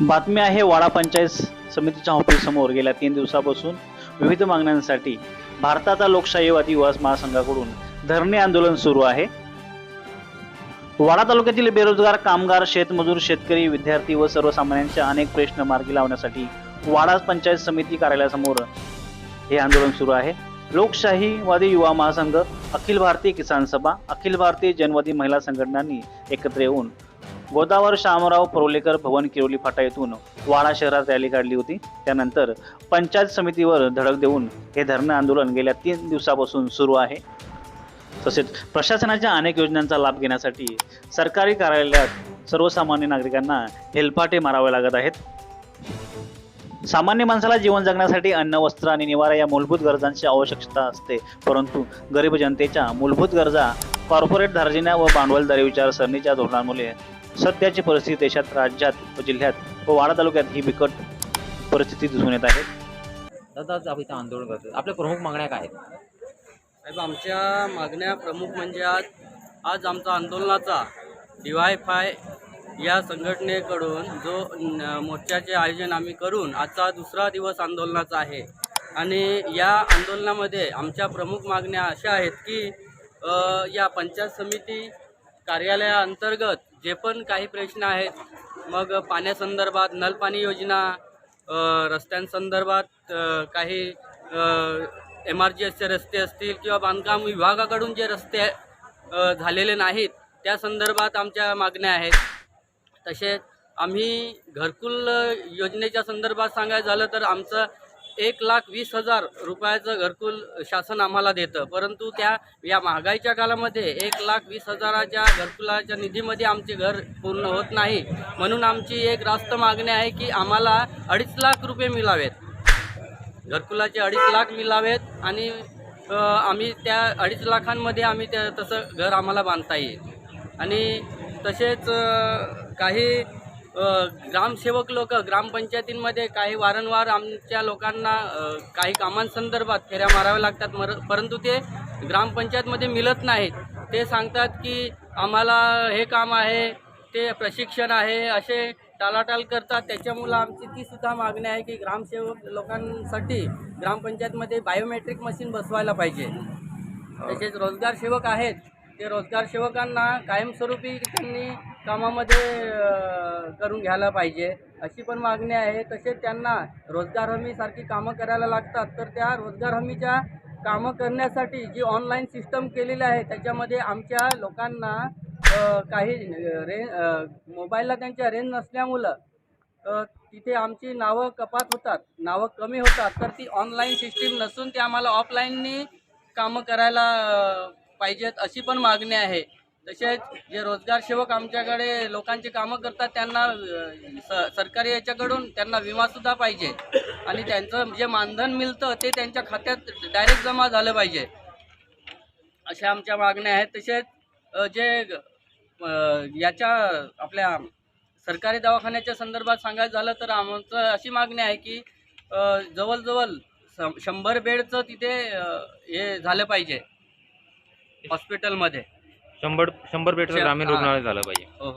बातमी आहे वाडा पंचायत समितीच्या ऑफिससमोर गेल्या तीन दिवसापासून विविध मागण्यांसाठी भारताचा लोकशाहीवादी युवा महासंघाकडून धरणे आंदोलन सुरू आहे. वाडा तालुक्यातील बेरोजगार कामगार शेतमजूर शेतकरी विद्यार्थी व सर्वसामान्यांचे अनेक प्रश्न मार्गी लावण्यासाठी वाडा पंचायत समिती कार्यालयासमोर हे आंदोलन सुरू आहे. लोकशाहीवादी युवा महासंघ अखिल भारतीय किसान सभा अखिल भारतीय जनवादी महिला संघटनांनी एकत्र येऊन गोदावर शामराव परोलेकर भवन किरोली फाटा येथून वाडा शहरात रॅली काढली होती. त्यानंतर पंचायत समितीवर धडक देऊन हे धरणं आंदोलन गेल्या तीन दिवसापासून सुरू आहे. तसेच प्रशासनाच्या अनेक योजनांचा लाभ घेण्यासाठी सरकारी कार्यालयात सर्वसामान्य नागरिकांना हेलपाटे मारावे लागत आहेत. सामान्य माणसाला जीवन जगण्यासाठी अन्न वस्त्र आणि निवारा या मूलभूत गरजांची आवश्यकता असते. परंतु गरीब जनतेच्या मूलभूत गरजा कॉर्पोरेट धार्जिन्या व भांडवलदारी विचारसरणीच्या धोरणांमुळे सध्याची परिस्थिती देशात राज्यात व जिल्ह्यात व वाडा तालुक्यात ही बिकट परिस्थिती दिसून येत आहे. दादा आज आपण इथं आंदोलन करतो आपल्या प्रमुख मागण्या काय आहेत? साहेब आमच्या मागण्या प्रमुख म्हणजे आज आज आमचा आंदोलनाचा डी वाय फाय या संघटनेकडून जो न- मोर्चाचे आयोजन आम्ही करून आजचा दुसरा दिवस आंदोलनाचा आहे. आणि या आंदोलनामध्ये आमच्या प्रमुख मागण्या अशा आहेत की अ, या पंचायत समिती कार्यालयाअंतर्गत जे पण काही प्रश्न आहेत मग पाण्यासंदर्भात नलपाणी योजना रस्त्यांसंदर्भात काही एम आर जी एसचे रस्ते असतील किंवा बांधकाम विभागाकडून जे रस्ते झालेले नाहीत त्या संदर्भात आमच्या मागण्या आहेत. तसेच आम्ही घरकुल योजनेच्या संदर्भात सांगायचं झालं तर आमचं एक लाख वीस हजार रुपयाचं घरकुल शासन आम्हाला देतं. परंतु त्या या महागाईच्या काळामध्ये एक लाख वीस हजाराच्या घरकुलाच्या निधीमध्ये आमचे घर पूर्ण होत नाही. म्हणून आमची एक रास्त मागणी आहे की आम्हाला अडीच लाख रुपये मिळावेत. घरकुलाचे अडीच लाख मिळावेत आणि आम्ही त्या अडीच लाखांमध्ये आम्ही त्या तसं घर आम्हाला बांधता येईल. आणि तसेच काही ग्रामसेवक लोक ग्रामपंचायतींमध्ये काही वारंवार आमच्या लोकांना काही कामांसंदर्भात फेऱ्या माराव्या लागतात. मर परंतु ते ग्रामपंचायतमध्ये मिळत नाहीत. ते सांगतात की आम्हाला हे काम आहे ते प्रशिक्षण आहे असे टालाटाल करतात. त्याच्यामुळं आमची तीसुद्धा मागणी आहे की ग्रामसेवक लोकांसाठी ग्रामपंचायतमध्ये बायोमेट्रिक मशीन बसवायला पाहिजे. तसेच रोजगार सेवक आहेत. ते रोजगार सेवकांना कायमस्वरूपी त्यांनी कामामध्ये करून घ्यायला पाहिजे अशी पण मागणी आहे. तसेच त्यांना रोजगार हमीसारखी कामं करायला लागतात तर त्या रोजगार हमीच्या कामं करण्यासाठी जी ऑनलाईन सिस्टम केलेली आहे त्याच्यामध्ये आमच्या लोकांना काही रे मोबाईलला त्यांच्या रेंज नसल्यामुळं तिथे आमची नावं कपात होतात नावं कमी होतात. तर ती ऑनलाईन सिस्टीम नसून ते आम्हाला ऑफलाईननी कामं करायला पाहिजेत अशी पण मागणी आहे. तसेच जे रोजगार सेवक आमच्याकडे लोकांची कामं करतात त्यांना स सरकारी याच्याकडून त्यांना विमासुद्धा पाहिजे. आणि त्यांचं जे मानधन मिळतं ते त्यांच्या खात्यात डायरेक्ट जमा झालं पाहिजे. अशा आमच्या मागण्या आहेत. तसेच जे याच्या आपल्या सरकारी दवाखान्याच्या संदर्भात सांगायचं झालं तर आमचं अशी मागणी आहे की जवळजवळ श- शंभर बेडचं तिथे हे झालं पाहिजे. हॉस्पिटलमध्ये. शंभर शंभर बेडचं ग्रामीण हा. रुग्णालय झालं पाहिजे.